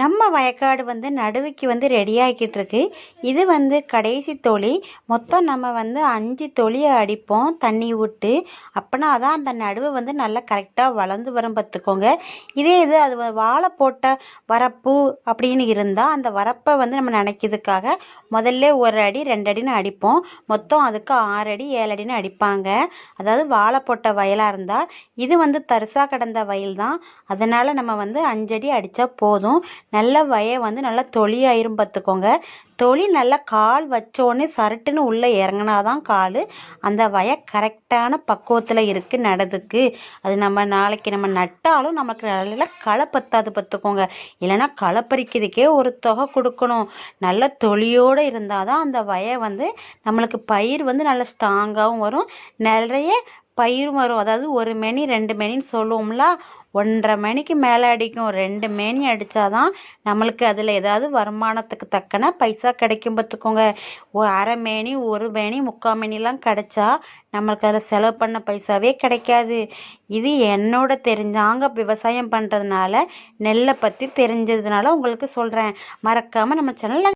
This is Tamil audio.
நம்ம வயக்காடு வந்து நடுவுக்கு வந்து ரெடி ஆகிக்கிட்டு இருக்கு இது வந்து கடைசி தொழி. மொத்தம் நம்ம வந்து அஞ்சு தொழியை அடிப்போம் தண்ணி விட்டு. அப்போனா தான் அந்த நடுவு வந்து நல்லா கரெக்டாக வளர்ந்து வரும் பார்த்துக்கோங்க. இதே இது அது வாழை போட்ட வரப்பு அப்படின்னு இருந்தால் அந்த வரப்பை வந்து நம்ம நினைக்கிறதுக்காக முதல்ல ஒரு அடி ரெண்டு அடின்னு அடிப்போம். மொத்தம் அதுக்கு ஆறு அடி ஏழு அடின்னு அடிப்பாங்க. அதாவது வாழை போட்ட வயலாக இருந்தால் இது வந்து தரிசாக கடந்த வயல் தான். அதனால் நம்ம வந்து அஞ்சடி அடித்தா போதும். நல்ல வய வந்து நல்லா தொளியாயிரும் பார்த்துக்கோங்க. தொளி நல்லா கால் வச்சோடனே சருட்டுன்னு உள்ளே இறங்குனாதான் கால். அந்த வய கரெக்டான பக்குவத்தில் இருக்குது நடதுக்கு அது நம்ம நாளைக்கு நம்ம நட்டாலும் நமக்கு நல்ல களை பத்தாது பார்த்துக்கோங்க. இல்லைன்னா களை பறிக்கிறதுக்கே ஒரு தொகை கொடுக்கணும். நல்ல தொளியோடு இருந்தால் தான் அந்த வய வந்து நம்மளுக்கு பயிர் வந்து நல்லா ஸ்ட்ராங்காகவும் வரும். நிறைய பயிரும் வரும். அதாவது ஒரு மணி ரெண்டு மணின்னு சொல்லுவோம்ல ஒன்றரை மணிக்கு மேலே அடிக்கும். ரெண்டு மேனி அடித்தாதான் நம்மளுக்கு அதில் ஏதாவது வருமானத்துக்கு தக்கன பைசா கிடைக்கும் பார்த்துக்கோங்க. அரை மணி ஒரு மணி முக்கால் மணிலாம் கிடைச்சா நம்மளுக்கு அதில் செலவு பண்ண பைசாவே கிடைக்காது. இது என்னோட தெரிஞ்சாங்க விவசாயம் பண்ணுறதுனால நெல்லை பற்றி தெரிஞ்சதுனால உங்களுக்கு சொல்கிறேன் மறக்காமல் நம்ம சேனலில்